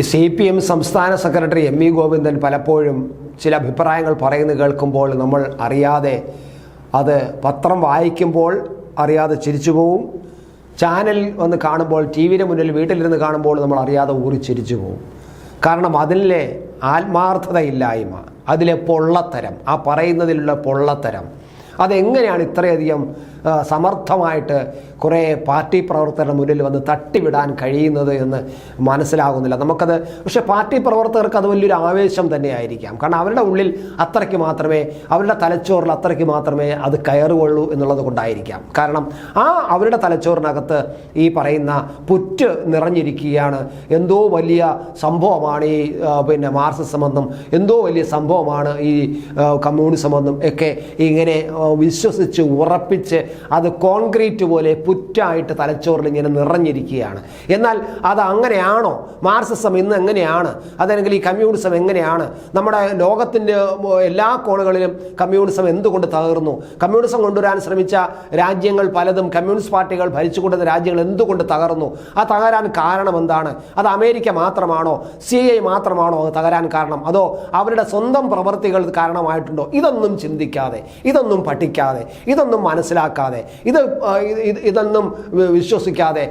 C P M സംസ്ഥാന secretary M V Govindan പലപ്പോഴും ചില അഭിപ്രായങ്ങൾ പറയുന്നത് കേൾക്കുമ്പോൾ നമ്മൾ അറിയാതെ അത് പത്രം വായിക്കുമ്പോൾ അറിയാതെ ചിരിച്ചു പോവും. ചാനൽ വന്ന് കാണുമ്പോൾ ടി വിയുടെ മുന്നിൽ വീട്ടിലിരുന്ന് കാണുമ്പോൾ നമ്മൾ അറിയാതെ ഊറി ചിരിച്ചു പോവും. കാരണം അതിലെ ആത്മാർത്ഥതയില്ലായ്മ അതിലെ പൊള്ളത്തരം ആ പറയുന്നതിലുള്ള പൊള്ളത്തരം അതെങ്ങനെയാണ് ഇത്രയധികം സമർത്ഥമായിട്ട് കുറേ പാർട്ടി പ്രവർത്തകരുടെ മുന്നിൽ വന്ന് തട്ടിവിടാൻ കഴിയുന്നത് എന്ന് മനസ്സിലാകുന്നില്ല. നമുക്കത് പക്ഷേ പാർട്ടി പ്രവർത്തകർക്ക് അത് വലിയൊരു ആവേശം തന്നെയായിരിക്കാം. കാരണം അവരുടെ ഉള്ളിൽ അത്രയ്ക്ക് മാത്രമേ അവരുടെ തലച്ചോറിൽ അത്രയ്ക്ക് മാത്രമേ അത് കയറുകയുള്ളൂ എന്നുള്ളത് കൊണ്ടായിരിക്കാം. കാരണം ആ അവരുടെ തലച്ചോറിനകത്ത് ഈ പറയുന്ന പുറ്റ് നിറഞ്ഞിരിക്കുകയാണ്. എന്തോ വലിയ സംഭവമാണ് ഈ പിന്നെ മാർസിസമെന്നും എന്തോ വലിയ സംഭവമാണ് ഈ കമ്മ്യൂണിസമെന്നും ഒക്കെ ഇങ്ങനെ വിശ്വസിച്ച് ഉറപ്പിച്ച് അത് കോൺക്രീറ്റ് പോലെ പുറ്റായിട്ട് തലച്ചോറിൽ ഇങ്ങനെ നിറഞ്ഞിരിക്കുകയാണ്. എന്നാൽ അത് അങ്ങനെയാണോ? മാർസിസം ഇന്ന് എങ്ങനെയാണ്? അതല്ലെങ്കിൽ ഈ കമ്മ്യൂണിസം എങ്ങനെയാണ്? നമ്മുടെ ലോകത്തിന്റെ എല്ലാ കോണുകളിലും കമ്മ്യൂണിസം എന്തുകൊണ്ട് തകർന്നു? കമ്മ്യൂണിസം കൊണ്ടുവരാൻ ശ്രമിച്ച രാജ്യങ്ങൾ പലതും കമ്മ്യൂണിസ്റ്റ് പാർട്ടികൾ ഭരിച്ചുകൊണ്ടിരുന്ന രാജ്യങ്ങൾ എന്തുകൊണ്ട് തകർന്നു? ആ തകരാൻ കാരണം എന്താണ്? അത് അമേരിക്ക മാത്രമാണോ? സി ഐ മാത്രമാണോ അത് തകരാൻ കാരണം? അതോ അവരുടെ സ്വന്തം പ്രവൃത്തികൾ കാരണമായിട്ടുണ്ടോ? ഇതൊന്നും ചിന്തിക്കാതെ ഇതൊന്നും പഠിക്കാതെ ഇതൊന്നും മനസ്സിലാക്കാതെ ഇത് ഇതൊന്നും വിശ്വസിക്കാതെ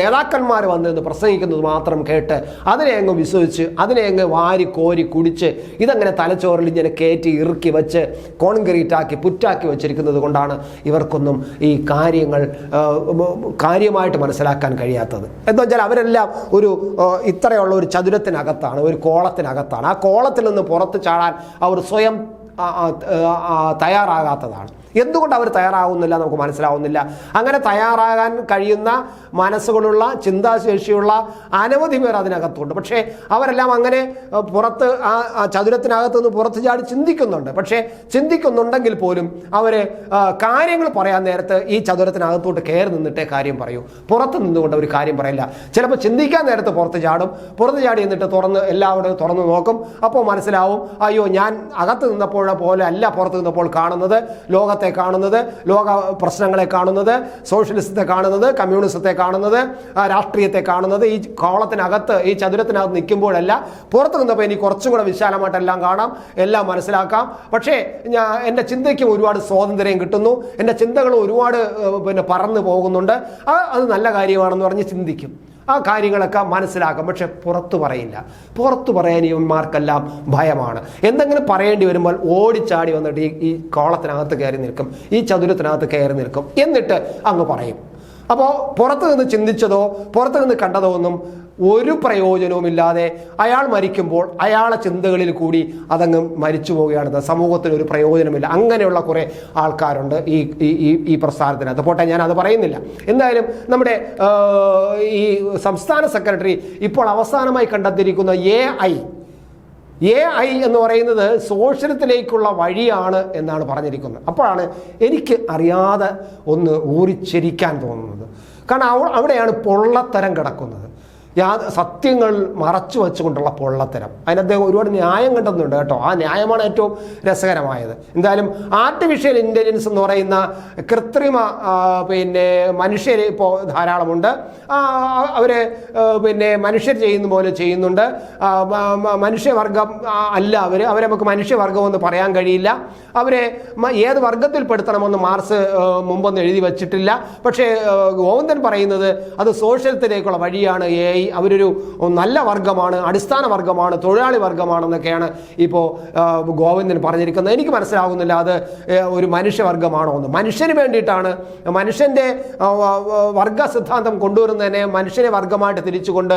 നേതാക്കന്മാർ വന്നിരുന്ന് പ്രസംഗിക്കുന്നത് മാത്രം കേട്ട് അതിനെ അങ്ങ് വിശ്വസിച്ച് അതിനെ അങ്ങ് വാരി കോരി കുടിച്ച് ഇതങ്ങനെ തലച്ചോറിൽ ഇങ്ങനെ കയറ്റി ഇറുക്കി വെച്ച് കോൺക്രീറ്റ് ആക്കി പുറ്റാക്കി വെച്ചിരിക്കുന്നത് കൊണ്ടാണ് ഇവർക്കൊന്നും ഈ കാര്യങ്ങൾ കാര്യമായിട്ട് മനസ്സിലാക്കാൻ കഴിയാത്തത്. എന്താ വെച്ചാൽ അവരെല്ലാം ഒരു ഇത്രയുള്ള ഒരു ചതുരത്തിനകത്താണ് ഒരു കോളത്തിനകത്താണ്. ആ കോളത്തിൽ നിന്ന് പുറത്ത് ചാടാൻ അവർ സ്വയം തയ്യാറാകാത്തതാണ്. എന്തുകൊണ്ട് അവർ തയ്യാറാവുന്നില്ല നമുക്ക് മനസ്സിലാവുന്നില്ല? അങ്ങനെ തയ്യാറാകാൻ കഴിയുന്ന മനസ്സുകളുള്ള ചിന്താശേഷിയുള്ള അനവധി പേർ അതിനകത്തുണ്ട്. പക്ഷേ അവരെല്ലാം അങ്ങനെ പുറത്ത് ആ ചതുരത്തിനകത്ത് നിന്ന് പുറത്ത് ചാടി ചിന്തിക്കുന്നുണ്ട്. പക്ഷേ ചിന്തിക്കുന്നുണ്ടെങ്കിൽ പോലും അവർ കാര്യങ്ങൾ പറയാൻ നേരത്ത് ഈ ചതുരത്തിനകത്തോട്ട് കയറി നിന്നിട്ടേ കാര്യം പറയൂ. പുറത്ത് നിന്നുകൊണ്ട് ഒരു കാര്യം പറയില്ല. ചിലപ്പോൾ ചിന്തിക്കാൻ നേരത്ത് പുറത്ത് ചാടും. പുറത്ത് ചാടി എന്നിട്ട് തുറന്ന് എല്ലാവരും തുറന്ന് നോക്കും. അപ്പോൾ മനസ്സിലാവും അയ്യോ ഞാൻ അകത്ത് നിന്നപ്പോൾ പോലെ അല്ല പുറത്തു നിന്നപ്പോൾ കാണുന്നത് ലോകത്തെ കാണുന്നത് ലോക പ്രശ്നങ്ങളെ കാണുന്നത് സോഷ്യലിസത്തെ കാണുന്നത് കമ്മ്യൂണിസത്തെ കാണുന്നത് രാഷ്ട്രീയത്തെ കാണുന്നത് ഈ കോളത്തിനകത്ത് ഈ ചതുരത്തിനകത്ത് നിൽക്കുമ്പോഴല്ല പുറത്തു നിന്നപ്പോൾ ഇനി കുറച്ചും കൂടെ വിശാലമായിട്ടെല്ലാം കാണാം എല്ലാം മനസ്സിലാക്കാം. പക്ഷേ ഞാൻ എന്റെ ചിന്തയ്ക്കും ഒരുപാട് സ്വാതന്ത്ര്യം കിട്ടുന്നു. എന്റെ ചിന്തകൾ ഒരുപാട് പിന്നെ പറന്നു പോകുന്നുണ്ട്. അത് നല്ല കാര്യമാണെന്ന് പറഞ്ഞ് ചിന്തിക്കും. ആ കാര്യങ്ങളൊക്കെ മനസ്സിലാക്കാം. പക്ഷെ പുറത്തു പറയില്ല. പുറത്തു പറയാൻ ഇവന്മാർക്കെല്ലാം ഭയമാണ്. എന്തെങ്കിലും പറയേണ്ടി വരുമ്പോൾ ഓടിച്ചാടി വന്നിട്ട് ഈ കോളത്തിനകത്ത് കയറി നിൽക്കും. ഈ ചതുരത്തിനകത്ത് കയറി നിൽക്കും. എന്നിട്ട് അങ്ങ് പറയും. അപ്പോൾ പുറത്തു നിന്ന് ചിന്തിച്ചതോ പുറത്തു നിന്ന് കണ്ടതോ ഒന്നും ഒരു പ്രയോജനവുമില്ലാതെ അയാൾ മരിക്കുമ്പോൾ അയാളെ ചിന്തകളിൽ കൂടി അതങ്ങ് മരിച്ചു പോവുകയാണ്. സമൂഹത്തിന് ഒരു പ്രയോജനമില്ല. അങ്ങനെയുള്ള കുറേ ആൾക്കാരുണ്ട് ഈ ഈ- ഈ ഈ പ്രസ്ഥാനത്തിനകത്ത്. പോട്ടെ ഞാൻ അത് പറയുന്നില്ല. എന്തായാലും നമ്മുടെ ഈ സംസ്ഥാന സെക്രട്ടറി ഇപ്പോൾ അവസാനമായി കണ്ടെത്തിയിരിക്കുന്ന എ ഐ എ ഐ എന്ന് പറയുന്നത് സോഷ്യലത്തിലേക്കുള്ള വഴിയാണ് എന്നാണ് പറഞ്ഞിരിക്കുന്നത്. അപ്പോഴാണ് എനിക്ക് അറിയാതെ ഒന്ന് ഊറിച്ചിരിക്കാൻ തോന്നുന്നത്. കാരണം അവ- അവിടെയാണ് പൊള്ളത്തരം കിടക്കുന്നത്. യാ സത്യങ്ങൾ മറച്ചു വെച്ചുകൊണ്ടുള്ള പൊള്ളത്തരം. അതിന് അദ്ദേഹം ഒരുപാട് ന്യായം കണ്ടെന്നുണ്ട് കേട്ടോ. ആ ന്യായമാണ് ഏറ്റവും രസകരമായത്. എന്തായാലും ആർട്ടിഫിഷ്യൽ ഇന്റലിജൻസ് എന്ന് പറയുന്ന കൃത്രിമ പിന്നെ മനുഷ്യർ ഇപ്പോൾ ധാരാളമുണ്ട്. അവർ പിന്നെ മനുഷ്യർ ചെയ്യുന്ന പോലെ ചെയ്യുന്നുണ്ട്. മനുഷ്യവർഗം അല്ല അവർ അവരെ നമുക്ക് മനുഷ്യവർഗം എന്ന് പറയാൻ കഴിയില്ല. അവരെ ഏത് വർഗത്തിൽപ്പെടുത്തണമെന്ന് മാർസ് മുമ്പൊന്നും എഴുതി വച്ചിട്ടില്ല. പക്ഷേ ഗോവിന്ദൻ പറയുന്നത് അത് സോഷ്യലത്തിലേക്കുള്ള വഴിയാണ് എ ഐ അവരൊരു നല്ല വർഗമാണ് അടിസ്ഥാന വർഗമാണ് തൊഴിലാളി വർഗമാണെന്നൊക്കെയാണ് ഇപ്പോൾ ഗോവിന്ദൻ പറഞ്ഞിരിക്കുന്നത്. എനിക്ക് മനസ്സിലാകുന്നില്ല അത് ഒരു മനുഷ്യവർഗമാണോ എന്ന്. മനുഷ്യന് വേണ്ടിയിട്ടാണ് മനുഷ്യന്റെ വർഗ സിദ്ധാന്തം കൊണ്ടുവരുന്നതിനെ മനുഷ്യനെ വർഗമായിട്ട് തിരിച്ചുകൊണ്ട്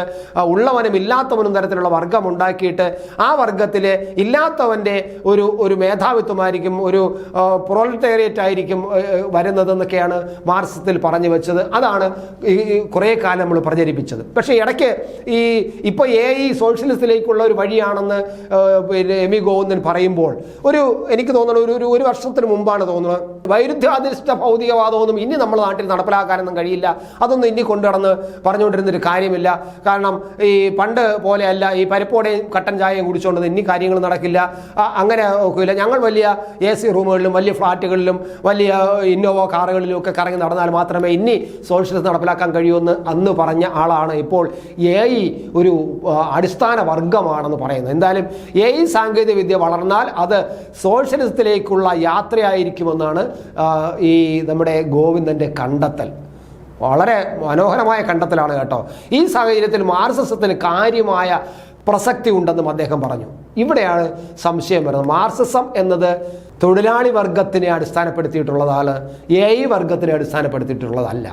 ഉള്ളവനും ഇല്ലാത്തവനും തരത്തിലുള്ള വർഗം ഉണ്ടാക്കിയിട്ട് ആ വർഗത്തിൽ ഇല്ലാത്തവന്റെ ഒരു ഒരു മേധാവിത്വമായിരിക്കും ഒരു പ്രൊലറ്റേറിയറ്റ് ആയിരിക്കും വരുന്നതെന്നൊക്കെയാണ് മാർക്സത്തിൽ പറഞ്ഞു വെച്ചത്. അതാണ് ഈ ഈ കുറേ കാലം നമ്മൾ പ്രചരിപ്പിച്ചത്. പക്ഷേ ഇടയ്ക്ക് ഈ ഇപ്പോൾ എ ഐ സോഷ്യലിസത്തിലേക്കുള്ള ഒരു വഴിയാണെന്ന് പിന്നെ എം വി ഗോവിന്ദൻ പറയുമ്പോൾ ഒരു എനിക്ക് തോന്നുന്നത് ഒരു ഒരു ഒരു വർഷത്തിന് മുമ്പാണ് തോന്നുന്നത്. വൈരുദ്ധ്യാധിഷ്ഠ ഭൗതികവാദമൊന്നും ഇനി നമ്മുടെ നാട്ടിൽ നടപ്പിലാക്കാനൊന്നും കഴിയില്ല. അതൊന്നും ഇനി കൊണ്ടുനടന്ന് പറഞ്ഞുകൊണ്ടിരുന്നൊരു കാര്യമില്ല. കാരണം ഈ പണ്ട് പോലെയല്ല ഈ പരിപ്പോടെയും കട്ടൻ ചായയും കുടിച്ചുകൊണ്ട് ഇനി കാര്യങ്ങൾ നടക്കില്ല. അങ്ങനെ നോക്കില്ല ഞങ്ങൾ വലിയ എ സി റൂമുകളിലും വലിയ ഫ്ലാറ്റുകളിലും വലിയ ഇന്നോവ കാറുകളിലും ഒക്കെ കറങ്ങി നടന്നാൽ മാത്രമേ ഇനി സോഷ്യലിസം നടപ്പിലാക്കാൻ കഴിയൂ എന്ന് അന്ന് പറഞ്ഞ ആളാണ് ഇപ്പോൾ എ ഐ ഒരു അടിസ്ഥാന വർഗമാണെന്ന് പറയുന്നത് എന്തായാലും എ ഐ സാങ്കേതിക വിദ്യ വളർന്നാൽ അത് സോഷ്യലിസത്തിലേക്കുള്ള യാത്രയായിരിക്കുമെന്നാണ് ഈ നമ്മുടെ ഗോവിന്ദന്റെ കണ്ടെത്തൽ. വളരെ മനോഹരമായ കണ്ടെത്തലാണ് കേട്ടോ. ഈ സാഹചര്യത്തിൽ മാർസിസത്തിന് കാര്യമായ പ്രസക്തി ഉണ്ടെന്നും അദ്ദേഹം പറഞ്ഞു. ഇവിടെയാണ് സംശയം വരുന്നത്. മാർസിസം എന്നത് തൊഴിലാളി വർഗത്തിനെ അടിസ്ഥാനപ്പെടുത്തിയിട്ടുള്ളതാണ്. A I വർഗത്തിനെ അടിസ്ഥാനപ്പെടുത്തിയിട്ടുള്ളതല്ല.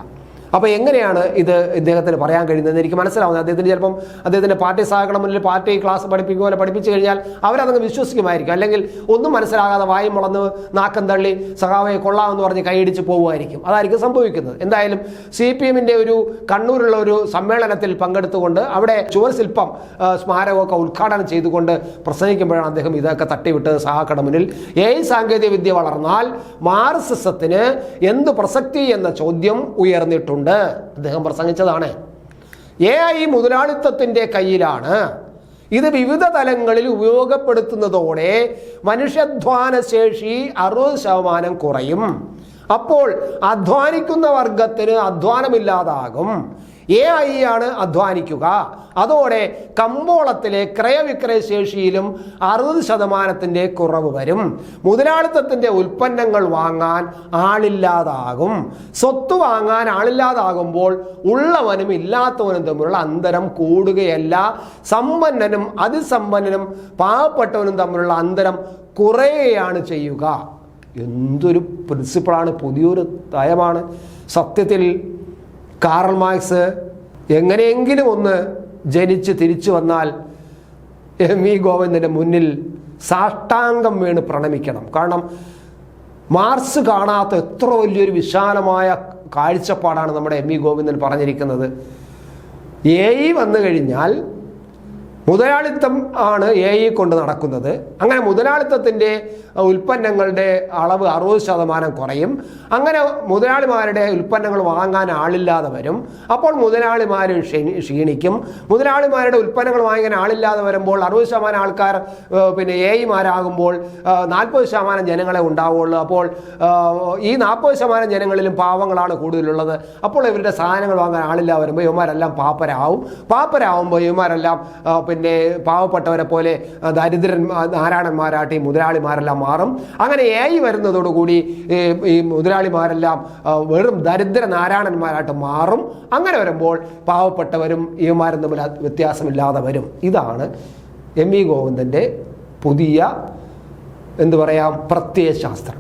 അപ്പോൾ എങ്ങനെയാണ് ഇത് ഇദ്ദേഹത്തിന് പറയാൻ കഴിയുന്നത് എനിക്ക് മനസ്സിലാവുന്നത്? അദ്ദേഹത്തിന് ചിലപ്പം അദ്ദേഹത്തിന്റെ പാർട്ടി സഹകരണ മുന്നിൽ പാർട്ടി ക്ലാസ് പഠിപ്പിക്കുക പോലെ പഠിപ്പിച്ചു കഴിഞ്ഞാൽ അവരതങ്ങ് വിശ്വസിക്കുമായിരിക്കും. അല്ലെങ്കിൽ ഒന്നും മനസ്സിലാകാതെ വായും മുളന്ന് നാക്കം തള്ളി സഖാവയെ കൊള്ളാമെന്ന് പറഞ്ഞ് കൈയടിച്ച് പോകുമായിരിക്കും. അതായിരിക്കും സംഭവിക്കുന്നത്. എന്തായാലും സി പി എമ്മിന്റെ ഒരു കണ്ണൂരുള്ള ഒരു സമ്മേളനത്തിൽ പങ്കെടുത്തുകൊണ്ട് അവിടെ ചുവർ ശില്പം ആ, സ്മാരകമൊക്കെ ഉദ്ഘാടനം ചെയ്തുകൊണ്ട് പ്രസംഗിക്കുമ്പോഴാണ് അദ്ദേഹം ഇതൊക്കെ തട്ടിവിട്ട് സഹാക്കട മുന്നിൽ. ഏ സാങ്കേതിക വിദ്യ വളർന്നാൽ മാർസിസത്തിന് എന്ത് പ്രസക്തി എന്ന ചോദ്യം ഉയർന്നിട്ടുണ്ട്. അദ്ദേഹം പ്രസംഗിച്ചതാണ്. എ ഐ മുതലാളിത്തത്തിന്റെ കയ്യിലാണ്. ഇത് വിവിധ തലങ്ങളിൽ ഉപയോഗപ്പെടുത്തുന്നതോടെ മനുഷ്യധ്വാന ശേഷി അറുപത് ശതമാനം കുറയും. അപ്പോൾ അധ്വാനിക്കുന്ന വർഗത്തിന് അധ്വാനമില്ലാതാകും. എ ഐ ആണ് അധ്വാനിക്കുക. അതോടെ കമ്പോളത്തിലെ ക്രയവിക്രയ ശേഷിയിലും അറുപത് ശതമാനത്തിന്റെ കുറവ് വരും. മുതലാളിത്തത്തിന്റെ ഉൽപ്പന്നങ്ങൾ വാങ്ങാൻ ആളില്ലാതാകും. സ്വത്ത് വാങ്ങാൻ ആളില്ലാതാകുമ്പോൾ ഉള്ളവനും ഇല്ലാത്തവനും തമ്മിലുള്ള അന്തരം കൂടുകയല്ല. സമ്പന്നനും അതിസമ്പന്നനും പാവപ്പെട്ടവനും തമ്മിലുള്ള അന്തരം കുറയുകയാണ് ചെയ്യുക. എന്തൊരു പ്രിൻസിപ്പിളാണ് പുതിയൊരു നയമാണ് സത്യത്തിൽ കാറൽ മാർക്സ് എങ്ങനെയെങ്കിലും ഒന്ന് ജനിച്ച് തിരിച്ചു വന്നാൽ എം ഇ ഗോവിന്ദന്റെ മുന്നിൽ സാഷ്ടാംഗം വീണ് പ്രണമിക്കണം. കാരണം മാർസ് കാണാത്ത എത്ര വലിയൊരു വിശാലമായ കാഴ്ചപ്പാടാണ് നമ്മുടെ എം ഇ ഗോവിന്ദൻ പറഞ്ഞിരിക്കുന്നത്. എ വന്നു കഴിഞ്ഞാൽ മുതലാളിത്തം ആണ് എ ഐ കൊണ്ട് നടക്കുന്നത്. അങ്ങനെ മുതലാളിത്തത്തിന്റെ ഉൽപ്പന്നങ്ങളുടെ അളവ് അറുപത് ശതമാനം കുറയും. അങ്ങനെ മുതലാളിമാരുടെ ഉൽപ്പന്നങ്ങൾ വാങ്ങാൻ ആളില്ലാതെ വരും. അപ്പോൾ മുതലാളിമാർ ക്ഷീണി ക്ഷീണിക്കും. മുതലാളിമാരുടെ ഉൽപ്പന്നങ്ങൾ വാങ്ങാൻ ആളില്ലാതെ വരുമ്പോൾ അറുപത് ശതമാനം ആൾക്കാർ പിന്നെ എ ഐമാരാകുമ്പോൾ നാൽപ്പത് ശതമാനം ജനങ്ങളെ ഉണ്ടാവുള്ളൂ. അപ്പോൾ ഈ നാൽപ്പത് ശതമാനം ജനങ്ങളിലും പാവങ്ങളാണ് കൂടുതലുള്ളത്. അപ്പോൾ ഇവരുടെ സാധനങ്ങൾ വാങ്ങാൻ ആളില്ലാതെ വരുമ്പോൾ ഇവന്മാരെല്ലാം പാപ്പരാവും. പാപ്പരാവുമ്പോൾ ഇവന്മാരെല്ലാം പിന്നെ പാവപ്പെട്ടവരെ പോലെ ദരിദ്രൻ നാരായണന്മാരാട്ടി മുതലാളിമാരെല്ലാം മാറും. അങ്ങനെ എ ഐ വരുന്നതോടുകൂടി ഈ മുതലാളിമാരെല്ലാം വെറും ദരിദ്ര നാരായണന്മാരായിട്ട് മാറും. അങ്ങനെ വരുമ്പോൾ പാവപ്പെട്ടവരും ഇവന്മാരും തമ്മിൽ വ്യത്യാസമില്ലാതെ വരും. ഇതാണ് എം വി ഗോവിന്ദന്റെ പുതിയ എന്തു പറയാം പ്രത്യയശാസ്ത്രം.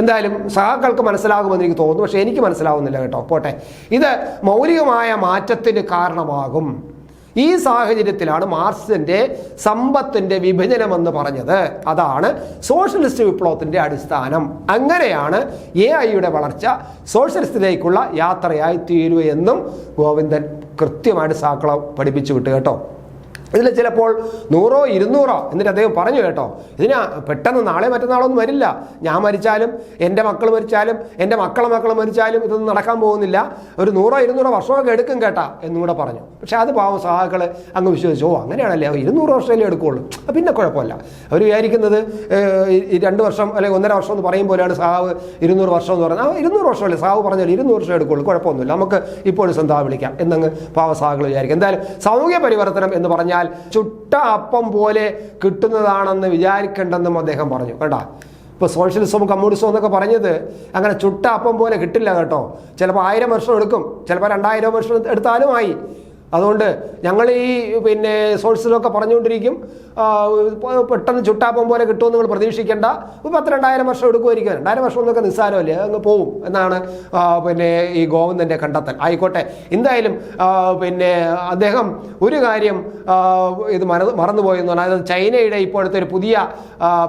എന്തായാലും സഹാക്കൾക്ക് മനസ്സിലാകുമെന്ന് എനിക്ക് തോന്നുന്നു. പക്ഷേ എനിക്ക് മനസ്സിലാവുന്നില്ല കേട്ടോ. പോട്ടെ. ഇത് മൗലികമായ മാറ്റത്തിന് കാരണമാകും. ഈ സാഹചര്യത്തിലാണ് മാർക്സിന്റെ സമ്പത്തിന്റെ വിഭജനം എന്ന് പറഞ്ഞത്. അതാണ് സോഷ്യലിസ്റ്റ് വിപ്ലവത്തിന്റെ അടിസ്ഥാനം. അങ്ങനെയാണ് എ ഐയുടെ വളർച്ച സോഷ്യലിസ്റ്റിലേക്കുള്ള യാത്രയായി തീരുവെന്നും ഗോവിന്ദൻ കൃത്യമായിട്ട് സാക്കള പഠിപ്പിച്ചു വിട്ടു കേട്ടോ. ഇതിൽ ചിലപ്പോൾ നൂറോ ഇരുന്നൂറോ എന്നിട്ട് അദ്ദേഹം പറഞ്ഞു കേട്ടോ ഇതിന് പെട്ടെന്ന് നാളെ മറ്റന്നാളോ ഒന്നും വരില്ല. ഞാൻ മരിച്ചാലും എന്റെ മക്കൾ മരിച്ചാലും എന്റെ മക്കളെ മക്കൾ മരിച്ചാലും ഇതൊന്നും നടക്കാൻ പോകുന്നില്ല. ഒരു നൂറോ ഇരുന്നൂറോ വർഷമൊക്കെ എടുക്കും കേട്ടാ എന്നും കൂടെ പറഞ്ഞു. പക്ഷേ അത് പാവം സഹാക്കൾ അങ്ങ് വിശ്വസിച്ചു ഓ അങ്ങനെയാണല്ലേ ഇരുന്നൂറ് വർഷമല്ലേ എടുക്കുകയുള്ളൂ പിന്നെ കുഴപ്പമില്ല. അവർ വിചാരിക്കുന്നത് രണ്ട് വർഷം അല്ലെങ്കിൽ ഒന്നര വർഷം എന്ന് പറയും പോലെയാണ് സാവ് ഇരുന്നൂറ് വർഷം എന്ന് പറയുന്നത് ആ ഇരുന്നൂറ് വർഷമല്ലേ സാവ് പറഞ്ഞാൽ ഇരുന്നൂറ് വർഷം എടുക്കുകയുള്ളൂ കുഴപ്പമൊന്നുമില്ല നമുക്ക് ഇപ്പോഴും സ്വന്തം വിളിക്കാം എന്നങ്ങ് പാവസാഹകൾ വിചാരിക്കും. എന്തായാലും സാമൂഹ്യ പരിവർത്തനം എന്ന് പറഞ്ഞാൽ ചുട്ട അപ്പം പോലെ കിട്ടുന്നതാണെന്ന് വിചാരിക്കേണ്ടെന്നും അദ്ദേഹം പറഞ്ഞു കേട്ടാ. ഇപ്പോൾ സോഷ്യലിസവും കമ്മ്യൂണിസവും എന്നൊക്കെ പറഞ്ഞത് അങ്ങനെ ചുട്ട അപ്പം പോലെ കിട്ടില്ല കേട്ടോ. ചിലപ്പോൾ ആയിരം വർഷം എടുക്കും ചിലപ്പോൾ രണ്ടായിരം വർഷം എടുത്താലും ആയി. അതുകൊണ്ട് ഞങ്ങൾ ഈ പിന്നെ സോഴ്സിലൊക്കെ പറഞ്ഞുകൊണ്ടിരിക്കും. പെട്ടെന്ന് ചുട്ടാപ്പം പോലെ കിട്ടുമെന്ന് നിങ്ങൾ പ്രതീക്ഷിക്കേണ്ട. ഒരു പത്ത് രണ്ടായിരം വർഷം എടുക്കുമായിരിക്കും. രണ്ടായിരം വർഷം എന്നൊക്കെ നിസ്സാരമല്ലേ? അങ്ങ് പോവും എന്നാണ് പിന്നെ ഈ ഗോവിന്ദന്റെ കണ്ടെത്തൽ. ആയിക്കോട്ടെ. എന്തായാലും പിന്നെ അദ്ദേഹം ഒരു കാര്യം ഇത് മറ മറന്നുപോയെന്ന് പറഞ്ഞാൽ അതായത് ചൈനയുടെ ഇപ്പോഴത്തെ ഒരു പുതിയ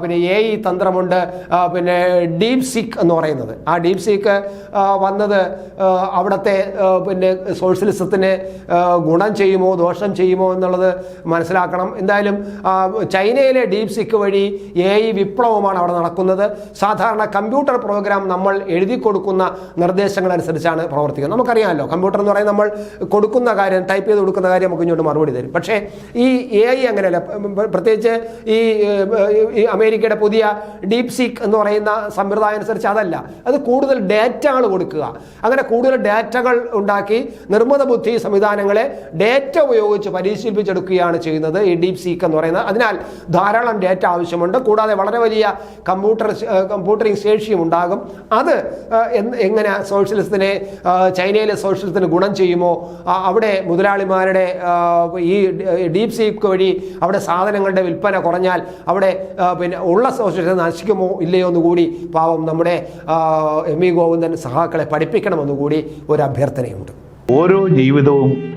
പിന്നെ എ ഇ തന്ത്രമുണ്ട് പിന്നെ ഡീപ് സിക്ക് എന്ന് പറയുന്നത്. ആ ഡീപ് സിക്ക് വന്നത് അവിടുത്തെ പിന്നെ സോഷ്യലിസത്തിന് ഗുണം ചെയ്യുമോ ദോഷം ചെയ്യുമോ എന്നുള്ളത് മനസ്സിലാക്കണം. എന്തായാലും ചൈനയിലെ ഡീപ് സിക്ക് വഴി എ ഐ വിപ്ലവമാണ് അവിടെ നടക്കുന്നത്. സാധാരണ കമ്പ്യൂട്ടർ പ്രോഗ്രാം നമ്മൾ എഴുതി കൊടുക്കുന്ന നിർദ്ദേശങ്ങൾ അനുസരിച്ചാണ് പ്രവർത്തിക്കുന്നത്. നമുക്കറിയാമല്ലോ കമ്പ്യൂട്ടർ എന്ന് പറയുന്നത് നമ്മൾ കൊടുക്കുന്ന കാര്യം ടൈപ്പ് ചെയ്ത് കൊടുക്കുന്ന കാര്യം നമുക്ക് ഇങ്ങോട്ട് മറുപടി തരും. പക്ഷേ ഈ എ ഐ അങ്ങനെയല്ല. പ്രത്യേകിച്ച് ഈ അമേരിക്കയുടെ പുതിയ ഡീപ് സീക്ക് എന്ന് പറയുന്ന സമ്പ്രദായം അനുസരിച്ച് അതല്ല. അത് കൂടുതൽ ഡാറ്റകൾ കൊടുക്കുക. അങ്ങനെ കൂടുതൽ ഡാറ്റകൾ ഉണ്ടാക്കി നിർമ്മിത ബുദ്ധി സംവിധാനങ്ങളെ ഡേറ്റ ഉപയോഗിച്ച് പരിശീലിപ്പിച്ചെടുക്കുകയാണ് ചെയ്യുന്നത് ഈ ഡീപ് സീക്ക് എന്ന് പറയുന്നത്. അതിനാൽ ധാരാളം ഡേറ്റ ആവശ്യമുണ്ട്. കൂടാതെ വളരെ വലിയ കമ്പ്യൂട്ടർ കമ്പ്യൂട്ടറിംഗ് ശേഷിയും ഉണ്ടാകും. അത് എങ്ങനെ സോഷ്യലിസത്തിനെ ചൈനയിലെ സോഷ്യലിസത്തിന് ഗുണം ചെയ്യുമോ? അവിടെ മുതലാളിമാരുടെ ഈ ഡീപ് സീക്ക് വഴി അവിടെ സാധനങ്ങളുടെ വിൽപ്പന കുറഞ്ഞാൽ അവിടെ പിന്നെ ഉള്ള സോഷ്യലിസം നശിക്കുമോ ഇല്ലയോ എന്ന് കൂടി പാവം നമ്മുടെ എം വി ഗോവിന്ദൻ സഹാക്കളെ പഠിപ്പിക്കണമെന്ന് കൂടി ഒരു അഭ്യർത്ഥനയുണ്ട്. ഓരോ ജീവിതവും